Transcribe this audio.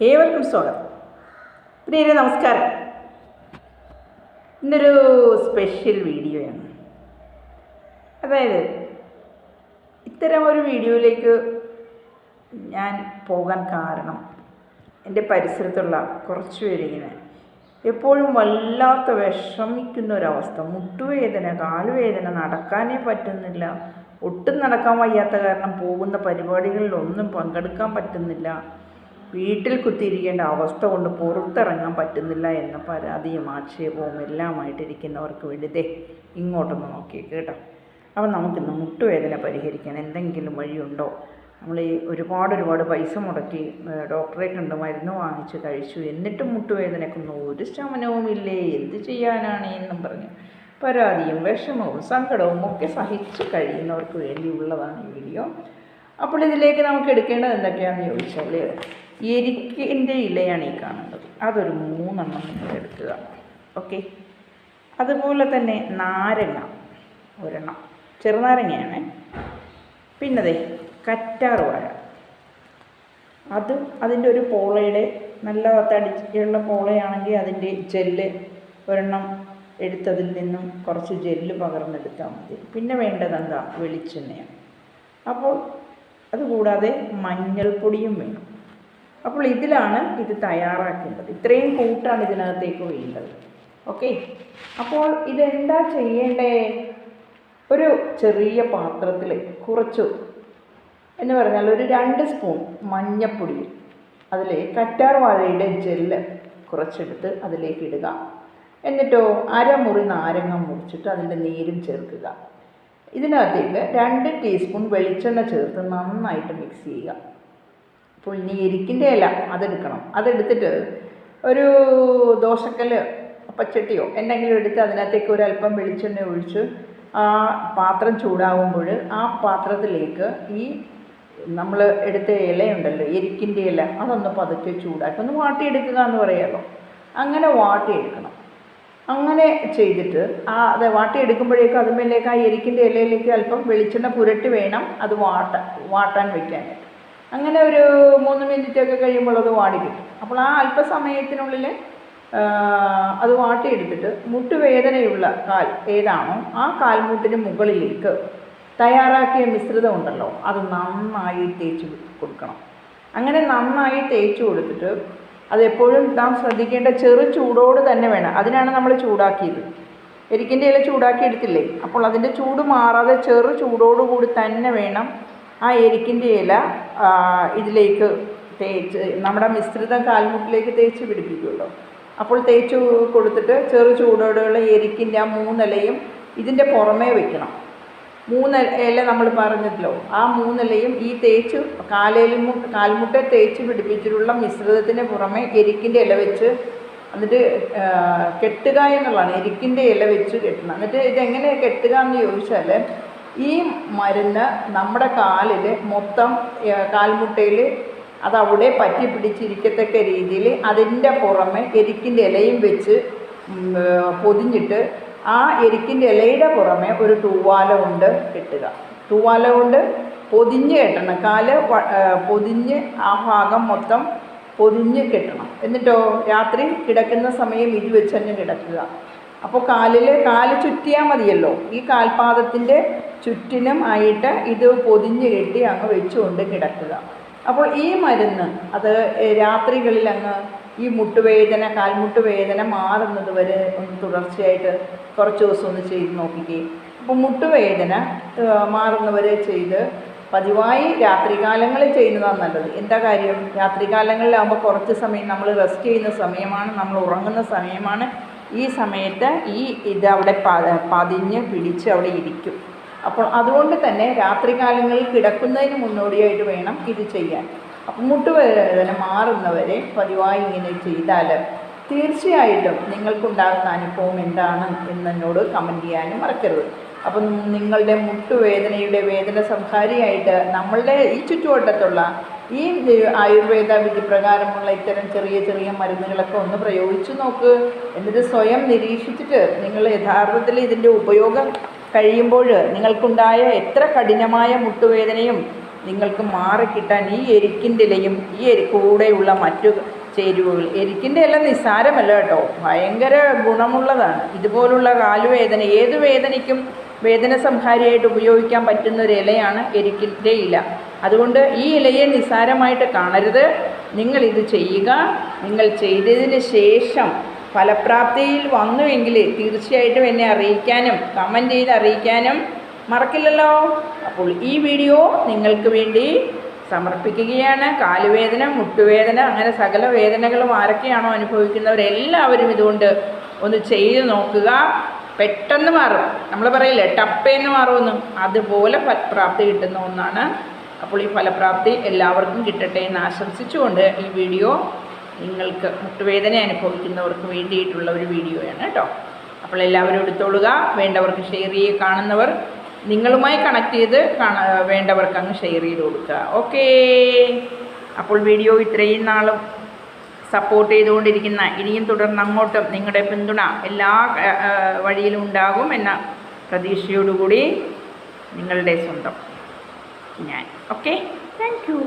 ഏവർക്കും സ്വാഗതം. പ്രിയരെ നമസ്കാരം. ഇന്നൊരു സ്പെഷ്യൽ വീഡിയോയാണ്. അതായത് ഇത്തരം ഒരു വീഡിയോയിലേക്ക് ഞാൻ പോകാൻ കാരണം എന്റെ പരിസരത്തുള്ള കുറച്ച് പേരിങ്ങനെ എപ്പോഴും വല്ലാത്ത വിഷമിക്കുന്ന ഒരവസ്ഥ മുട്ടുവേദന കാലുവേദന നടക്കാനേ പറ്റുന്നില്ല. ഒട്ടും നടക്കാൻ വയ്യാത്ത കാരണം പോകുന്ന പരിപാടികളിലൊന്നും പങ്കെടുക്കാൻ പറ്റുന്നില്ല. വീട്ടിൽ കുത്തിയിരിക്കേണ്ട അവസ്ഥ കൊണ്ട് പുറത്തിറങ്ങാൻ പറ്റുന്നില്ല എന്ന പരാതിയും ആക്ഷേപവും എല്ലാമായിട്ടിരിക്കുന്നവർക്ക് വേണ്ടി ദേ ഇങ്ങോട്ടൊന്ന് നോക്കി കേട്ടോ. അപ്പം നമുക്കിന്ന് മുട്ടുവേദന പരിഹരിക്കാൻ എന്തെങ്കിലും വഴിയുണ്ടോ? നമ്മൾ ഈ ഒരുപാട് ഒരുപാട് പൈസ മുടക്കി ഡോക്ടറെ കണ്ട് മരുന്ന് വാങ്ങിച്ച് കഴിച്ചു. എന്നിട്ടും മുട്ടുവേദനയ്ക്കൊന്നും ഒരു ശമനവും ഇല്ലേ? എന്ത് ചെയ്യാനാണ് എന്നും പറഞ്ഞു പരാതിയും വിഷമവും സങ്കടവും ഒക്കെ സഹിച്ച് കഴിയുന്നവർക്ക് വേണ്ടിയുള്ളതാണ് ഈ വീഡിയോ. അപ്പോൾ ഇതിലേക്ക് നമുക്ക് എടുക്കേണ്ടത് എന്തൊക്കെയാണെന്ന് ചോദിച്ചാൽ എരിക്കിന്റെ ഇലയാണ് ഈ കാണുന്നത്. അതൊരു മൂന്നെണ്ണം നിങ്ങൾ എടുക്കുക. ഓക്കെ അതുപോലെ തന്നെ നാരങ്ങ ഒരെണ്ണം. ചെറുനാരങ്ങയാണ്. പിന്നെ ദേ കറ്റാർ വാഴ. അതും അതിന്റെ ഒരു പോളയുടെ നല്ല തടിച്ചുള്ള പോളയാണെങ്കിൽ അതിന്റെ ജെല്ല് ഒരെണ്ണം എടുത്തതിൽ നിന്നും കുറച്ച് ജെല്ല് പകർന്നെടുത്താൽ മതി. പിന്നെ വേണ്ടത് എന്താ? വെളിച്ചെണ്ണയാണ്. അപ്പോൾ അതുകൂടാതെ മഞ്ഞൾപ്പൊടിയും വേണം. അപ്പോൾ ഇതിലാണ് ഇത് തയ്യാറാക്കേണ്ടത്. ഇത്രയും കൂട്ടാണ് ഇതിനകത്തേക്ക് വേണ്ടത്. ഓക്കെ അപ്പോൾ ഇതെന്താ ചെയ്യേണ്ടേ? ഒരു ചെറിയ പാത്രത്തിൽ കുറച്ച് എന്ന് പറഞ്ഞാൽ ഒരു രണ്ട് സ്പൂൺ മഞ്ഞപ്പൊടി. അതിൽ കറ്റാർ വാഴയുടെ ജെല്ല് കുറച്ചെടുത്ത് അതിലേക്ക് ഇടുക. എന്നിട്ടോ അരമുറി നാരങ്ങ മുറിച്ചിട്ട് അതിന്റെ നീരും ചേർക്കുക. ഇതിനകത്തേക്ക് രണ്ട് ടീസ്പൂൺ വെളിച്ചെണ്ണ ചേർത്ത് നന്നായിട്ട് മിക്സ് ചെയ്യുക. അപ്പോൾ എരിക്കിന്റെ ഇല അതെടുക്കണം. അതെടുത്തിട്ട് ഒരു ദോശക്കല്ല് പച്ചട്ടിയോ എന്തെങ്കിലും എടുത്ത് അതിനകത്തേക്ക് ഒരല്പം വെളിച്ചെണ്ണ ഒഴിച്ച് ആ പാത്രം ചൂടാകുമ്പോൾ ആ പാത്രത്തിലേക്ക് ഈ നമ്മൾ എടുത്ത ഇലയുണ്ടല്ലോ എരിക്കിന്റെ ഇല അതൊന്ന് പതുക്കെ ചൂടാക്കി ഒന്ന് വാട്ടിയെടുക്കുക എന്ന് പറയാമല്ലോ. അങ്ങനെ വാട്ടിയെടുക്കണം. അങ്ങനെ ചെയ്തിട്ട് ആ അത് വാട്ടിയെടുക്കുമ്പോഴേക്കും അതുമേലേക്ക് ആ എരിക്കിന്റെ ഇലയിലേക്ക് അല്പം വെളിച്ചെണ്ണ പുരട്ടി വേണം അത് വാട്ട വാട്ടാൻ വെക്കാനായിട്ട് അങ്ങനെ ഒരു മൂന്ന് മിനിറ്റ് ഒക്കെ കഴിയുമ്പോൾ അത് വാടി കിട്ടും അപ്പോൾ ആ അല്പസമയത്തിനുള്ളിൽ അത് വാട്ടിയെടുത്തിട്ട് മുട്ടുവേദനയുള്ള കാൽ ഏതാണോ ആ കാൽമുട്ടിന് മുകളിലേക്ക് തയ്യാറാക്കിയ മിശ്രിതം ഉണ്ടല്ലോ അത് നന്നായി തേച്ച് കൊടുക്കണം. അങ്ങനെ നന്നായി തേച്ച് കൊടുത്തിട്ട് അതെപ്പോഴും നാം ശ്രദ്ധിക്കേണ്ട ചെറു ചൂടോട് തന്നെ വേണം. അതിനാണ് നമ്മൾ ചൂടാക്കിയത്. എരിക്കിന്റെ ഇല ചൂടാക്കി എടുത്തില്ലേ? അപ്പോൾ അതിന്റെ ചൂട് മാറാതെ ചെറു ചൂടോടുകൂടി തന്നെ വേണം ആ എരിക്കിന്റെ ഇല ഇതിലേക്ക് തേച്ച് നമ്മുടെ മിശ്രിതം കാൽമുട്ടിലേക്ക് തേച്ച് പിടിപ്പിക്കുമല്ലോ. അപ്പോൾ തേച്ച് കൊടുത്തിട്ട് ചെറു ചൂടോടെയുള്ള എരിക്കിന്റെ ആ മൂന്നിലയും ഇതിന്റെ പുറമേ വെക്കണം. മൂന്ന് ഇല നമ്മൾ പറഞ്ഞല്ലോ ആ മൂന്നിലയും ഈ തേച്ച് കാലേലും കാൽമുട്ട തേച്ച് പിടിപ്പിച്ചിട്ടുള്ള മിശ്രിതത്തിന് പുറമെ എരിക്കിന്റെ ഇല വെച്ച് എന്നിട്ട് കെട്ടുക എന്നുള്ളതാണ്. എരിക്കിന്റെ ഇല വെച്ച് കെട്ടണം. എന്നിട്ട് ഇതെങ്ങനെ കെട്ടുക എന്ന് ചോദിച്ചാൽ ഈ മരുന്ന് നമ്മുടെ കാലിൽ മൊത്തം കാൽമുട്ടയിൽ അതവിടെ പറ്റി പിടിച്ചിരിക്കത്തക്ക രീതിയിൽ അതിന്റെ പുറമെ എരിക്കിന്റെ ഇലയും വെച്ച് പൊതിഞ്ഞിട്ട് ആ എരിക്കിന്റെ ഇലയുടെ പുറമെ ഒരു തൂവാല കൊണ്ട് കെട്ടുക. തൂവാല കൊണ്ട് പൊതിഞ്ഞ് കെട്ടണം. കാൽ പൊതിഞ്ഞ് ആ ഭാഗം മൊത്തം പൊതിഞ്ഞ് കെട്ടണം. എന്നിട്ടോ രാത്രി കിടക്കുന്ന സമയം ഇത് വെച്ച് തന്നെ കിടക്കുക. അപ്പോൾ കാലിൽ കാൽ ചുറ്റിയാൽ മതിയല്ലോ. ഈ കാൽപാദത്തിന്റെ ചുറ്റിനും ആയിട്ട് ഇത് പൊതിഞ്ഞ് കെട്ടി അങ്ങ് വെച്ചുകൊണ്ട് കിടക്കുക. അപ്പോൾ ഈ മരുന്ന് അത് രാത്രികളിൽ അങ്ങ് ഈ മുട്ടുവേദന കാൽമുട്ടുവേദന മാറുന്നത് വരെ ഒന്ന് തുടർച്ചയായിട്ട് കുറച്ച് ദിവസം ഒന്ന് ചെയ്ത് നോക്കിക്കേ. അപ്പോൾ മുട്ടുവേദന മാറുന്നവരെ ചെയ്ത് പതിവായി രാത്രികാലങ്ങളിൽ ചെയ്യുന്നതാണ് നല്ലത്. എന്താ കാര്യം? രാത്രികാലങ്ങളിലാകുമ്പോൾ കുറച്ച് സമയം നമ്മൾ റെസ്റ്റ് ചെയ്യുന്ന സമയമാണ് നമ്മൾ ഉറങ്ങുന്ന സമയമാണ്. ഈ സമയത്ത് ഈ ഇത് അവിടെ പതിഞ്ഞ് പിടിച്ച് അവിടെ ഇരിക്കും. അപ്പോൾ അതുകൊണ്ട് തന്നെ രാത്രികാലങ്ങളിൽ കിടക്കുന്നതിന് മുന്നോടിയായിട്ട് വേണം ഇത് ചെയ്യാൻ. അപ്പം മുട്ടുവേദന മാറുന്നവരെ പതിവായി ഇങ്ങനെ ചെയ്താൽ തീർച്ചയായിട്ടും നിങ്ങൾക്കുണ്ടാകുന്ന അനുഭവം എന്താണ് എന്നോട് കമന്റ് ചെയ്യാനും മറക്കരുത്. അപ്പം നിങ്ങളുടെ മുട്ടുവേദനയുടെ വേദന സംഹാരിയായിട്ട് നമ്മളുടെ ഈ ചുറ്റുവട്ടത്തുള്ള ഈ ആയുർവേദ വിധി പ്രകാരമുള്ള ഇത്തരം ചെറിയ ചെറിയ മരുന്നുകളൊക്കെ ഒന്ന് പ്രയോഗിച്ചു നോക്ക്. എന്നിട്ട് സ്വയം നിരീക്ഷിച്ചിട്ട് നിങ്ങൾ യഥാർത്ഥത്തിൽ ഇതിന്റെ ഉപയോഗം കഴിയുമ്പോൾ നിങ്ങൾക്കുണ്ടായ എത്ര കഠിനമായ മുട്ടുവേദനയും നിങ്ങൾക്ക് മാറിക്കിട്ടാൻ ഈ എരിക്കിന്റെ ഇലയും ഈ കൂടെയുള്ള മറ്റു ചേരുവകൾ എരിക്കിന്റെ ഇല നിസ്സാരമല്ല കേട്ടോ. ഭയങ്കര ഗുണമുള്ളതാണ്. ഇതുപോലുള്ള കാലുവേദന ഏത് വേദനയ്ക്കും വേദന സംഹാരിയായിട്ട് ഉപയോഗിക്കാൻ പറ്റുന്ന ഒരു ഇലയാണ് എരിക്കിന്റെ ഇല. അതുകൊണ്ട് ഈ ഇലയെ നിസ്സാരമായിട്ട് കാണരുത്. നിങ്ങൾ ഇത് ചെയ്യുക. നിങ്ങൾ ചെയ്തതിന് ശേഷം ഫലപ്രാപ്തിയിൽ വന്നുവെങ്കിൽ തീർച്ചയായിട്ടും എന്നെ അറിയിക്കാനും കമന്റ് ചെയ്ത് അറിയിക്കാനും മറക്കില്ലല്ലോ. അപ്പോൾ ഈ വീഡിയോ നിങ്ങൾക്ക് വേണ്ടി സമർപ്പിക്കുകയാണ്. കാലുവേദന മുട്ടുവേദന അങ്ങനെ സകല വേദനകളും ആരൊക്കെയാണോ അനുഭവിക്കുന്നവരെല്ലാവരും ഇതുകൊണ്ട് ഒന്ന് ചെയ്ത് നോക്കുക. പെട്ടെന്ന് മാറും. നമ്മൾ പറയില്ലേ ടപ്പേന്ന് മാറുമെന്നും. അതുപോലെ ഫലപ്രാപ്തി കിട്ടുന്ന ഒന്നാണ് അപ്പോൾ ഈ ഫലപ്രാപ്തി എല്ലാവർക്കും കിട്ടട്ടെ എന്ന് ആശംസിച്ചുകൊണ്ട് ഈ വീഡിയോ നിങ്ങൾക്ക് മുട്ടുവേദന അനുഭവിക്കുന്നവർക്ക് വേണ്ടിയിട്ടുള്ള ഒരു വീഡിയോയാണ് കേട്ടോ. അപ്പോൾ എല്ലാവരും എടുത്തോളുക. വേണ്ടവർക്ക് ഷെയർ ചെയ്യുക കാണുന്നവർ നിങ്ങളുമായി കണക്ട് ചെയ്ത് വേണ്ടവർക്ക് അങ്ങ് ഷെയർ ചെയ്ത് കൊടുക്കുക. ഓക്കേ അപ്പോൾ വീഡിയോ ഇത്രയും നാളും സപ്പോർട്ട് ചെയ്തുകൊണ്ടിരിക്കുന്ന ഇനിയും തുടർന്ന് അങ്ങോട്ടും നിങ്ങളുടെ പിന്തുണ എല്ലാ വഴിയിലും ഉണ്ടാകും എന്ന പ്രതീക്ഷയോടുകൂടി നിങ്ങളുടെ സ്വന്തം. ഞാൻ. Okay thank you